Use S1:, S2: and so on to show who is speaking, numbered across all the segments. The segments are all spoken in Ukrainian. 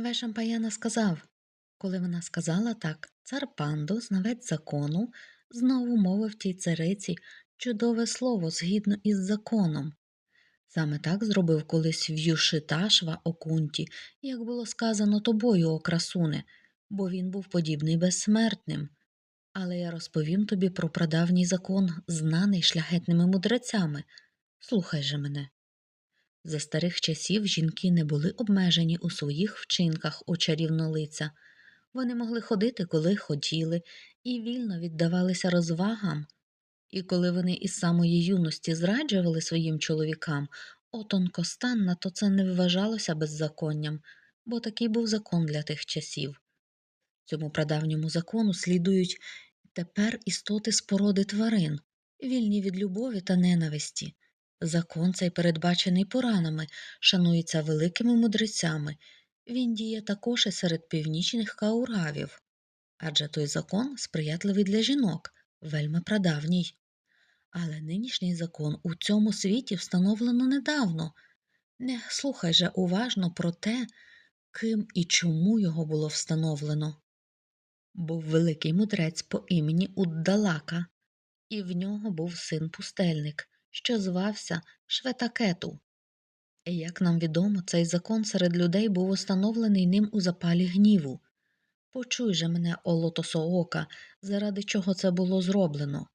S1: Вешампаяна сказав. Коли вона сказала так, цар Панду, знавець закону, знову мовив тій цариці чудове слово згідно із законом. Саме так зробив колись В'юшиташва Окунті, як було сказано тобою, о красуне, бо він був подібний безсмертним. Але я розповім тобі про прадавній закон, знаний шляхетними мудрецями. Слухай же мене. За старих часів жінки не були обмежені у своїх вчинках у чарівнолиця. Вони могли ходити, коли хотіли, і вільно віддавалися розвагам. І коли вони із самої юності зраджували своїм чоловікам, отонкостанна, то це не вважалося беззаконням, бо такий був закон для тих часів. Цьому прадавньому закону слідують тепер істоти з тварин, вільні від любові та ненависті. Закон цей передбачений поранами, шанується великими мудрецями. Він діє також і серед північних кауравів. Адже той закон сприятливий для жінок, вельми прадавній. Але нинішній закон у цьому світі встановлено недавно. Не слухай же уважно про те, ким і чому його було встановлено. Був великий мудрець по імені Уддалака, і в нього був син пустельник, що звався Шветакету. Як нам відомо, цей закон серед людей був установлений ним у запалі гніву. Почуй же мене, о лотосоока, заради чого це було зроблено.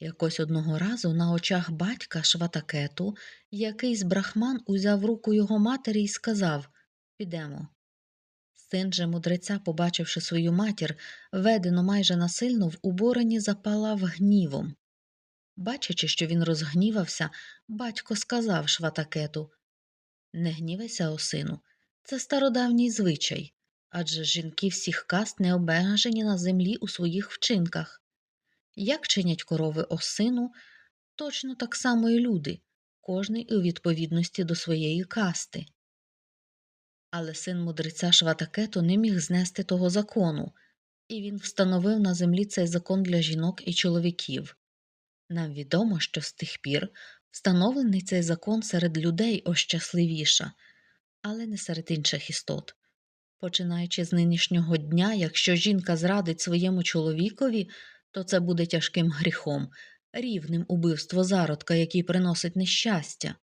S1: Якось одного разу на очах батька Шватакету якийсь брахман узяв руку його матері і сказав Підемо. Син же мудреця, побачивши свою матір, ведено майже насильно в уборені запалав гнівом. Бачачи, що він розгнівався, батько сказав Шватакету Не гнівайся, о сину, це стародавній звичай, адже жінки всіх каст не обмежені на землі у своїх вчинках. Як чинять корови осину, точно так само і люди, кожний у відповідності до своєї касти. Але син мудреця Шватакету не міг знести того закону, і він встановив на землі цей закон для жінок і чоловіків. Нам відомо, що з тих пір встановлений цей закон серед людей ощасливіша, але не серед інших істот. Починаючи з нинішнього дня, якщо жінка зрадить своєму чоловікові, то це буде тяжким гріхом, рівним убивство зародка, який приносить нещастя.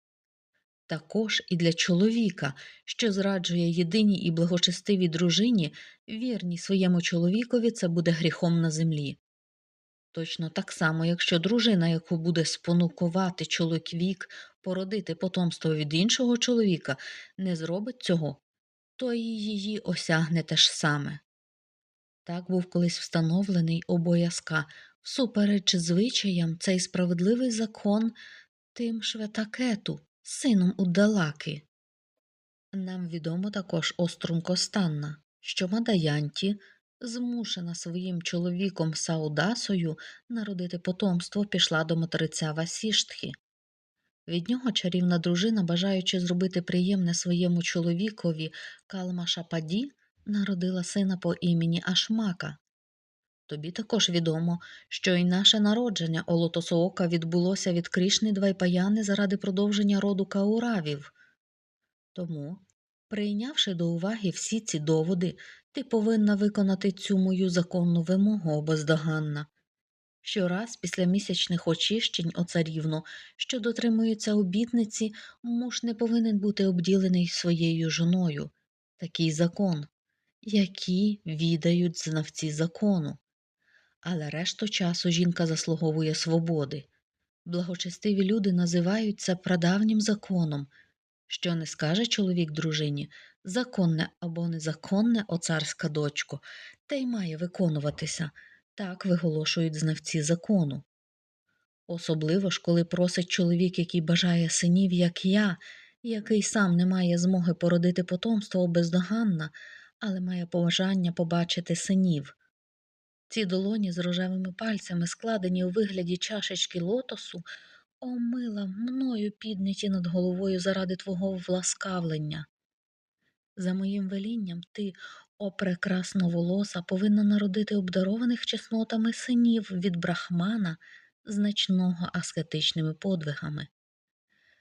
S1: Також і для чоловіка, що зраджує єдиній і благочестивій дружині, вірній своєму чоловікові це буде гріхом на землі. Точно так само, якщо дружина, яку буде спонукувати чоловік породити потомство від іншого чоловіка, не зробить цього, то і її осягне те ж саме. Так був колись встановлений обов'язка всупереч звичаям цей справедливий закон тим шветакету, сином Удалаки. Нам відомо також Острункостанна, що Мадаянті, змушена своїм чоловіком Саудасою народити потомство, пішла до материця Васіштхи. Від нього чарівна дружина, бажаючи зробити приємне своєму чоловікові Калма Шападі, народила сина по імені Ашмака. Тобі також відомо, що й наше народження Олотосоока відбулося від Крішни Двайпаяни заради продовження роду кауравів. Тому, прийнявши до уваги всі ці доводи, ти повинна виконати цю мою законну вимогу обоздоганна. Щораз після місячних очищень о царівно, що дотримується обітниці, муж не повинен бути обділений своєю жоною. Такий закон, які відають знавці закону. Але решту часу жінка заслуговує свободи. Благочестиві люди називають це прадавнім законом. Що не скаже чоловік дружині, законне або незаконне, о царська дочко, те й має виконуватися, так виголошують знавці закону. Особливо ж, коли просить чоловік, який бажає синів, як я, який сам не має змоги породити потомство бездоганна, але має побажання побачити синів. Ці долоні з рожевими пальцями, складені у вигляді чашечки лотосу, омила мною підняті над головою заради твого власкавлення. За моїм велінням, ти, о прекрасно волоса, повинна народити обдарованих чеснотами синів від брахмана, значного аскетичними подвигами.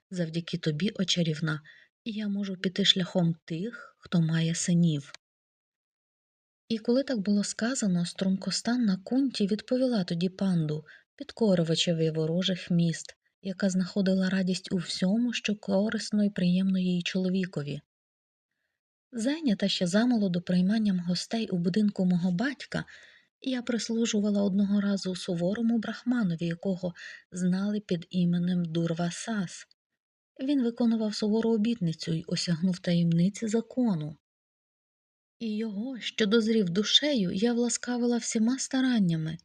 S1: Завдяки тобі, о чарівна, я можу піти шляхом тих, хто має синів. І коли так було сказано, стрункостанна кунті відповіла тоді панду, підкорювачеві ворожих міст, яка знаходила радість у всьому, що корисно і приємно її чоловікові. Зайнята ще замолоду прийманням гостей у будинку мого батька, я прислужувала одного разу суворому брахманові, якого знали під іменем Дурвасас. Він виконував сувору обітницю й осягнув таємниці закону. І його, що дозрів душею, я власкавила всіма стараннями,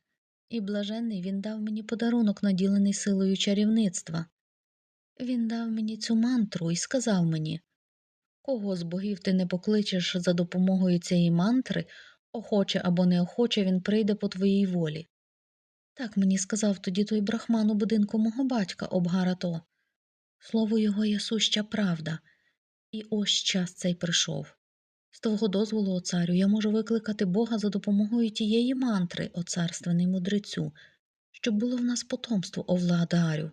S1: і блаженний він дав мені подарунок, наділений силою чарівництва. Він дав мені цю мантру і сказав мені Кого з богів ти не покличеш за допомогою цієї мантри, охоче або неохоче він прийде по твоїй волі. Так мені сказав тоді той брахман у будинку мого батька Обгарато. Слово його є суща правда, і ось час цей прийшов. З твого дозволу, о царю, я можу викликати Бога за допомогою тієї мантри, о царственний мудрецю, щоб було в нас потомство, о владарю.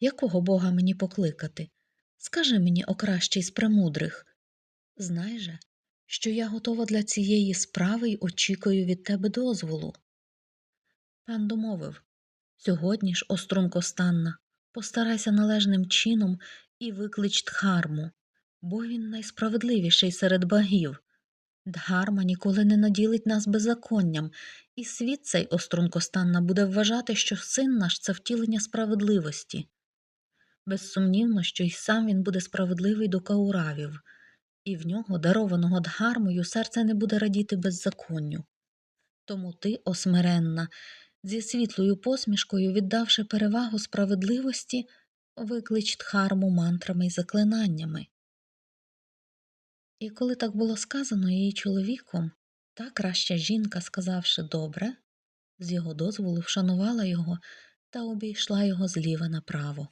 S1: Якого Бога мені покликати? Скажи мені, о кращий з премудрих. Знай же, що я готова для цієї справи й очікую від тебе дозволу. Пан домовив сьогодні ж, о стрункостанна, постарайся належним чином і виклич Дхарму, бо він найсправедливіший серед богів. Дхарма ніколи не наділить нас беззаконням, і світ цей острункостанна буде вважати, що син наш це втілення справедливості. Безсумнівно, що й сам він буде справедливий до кауравів, і в нього, дарованого дгармою, серце не буде радіти беззаконню. Тому ти, осмиренна, зі світлою посмішкою, віддавши перевагу справедливості, виклич дхарму мантрами й заклинаннями. І коли так було сказано її чоловіком, та краща жінка, сказавши добре, з його дозволу вшанувала його та обійшла його зліва направо.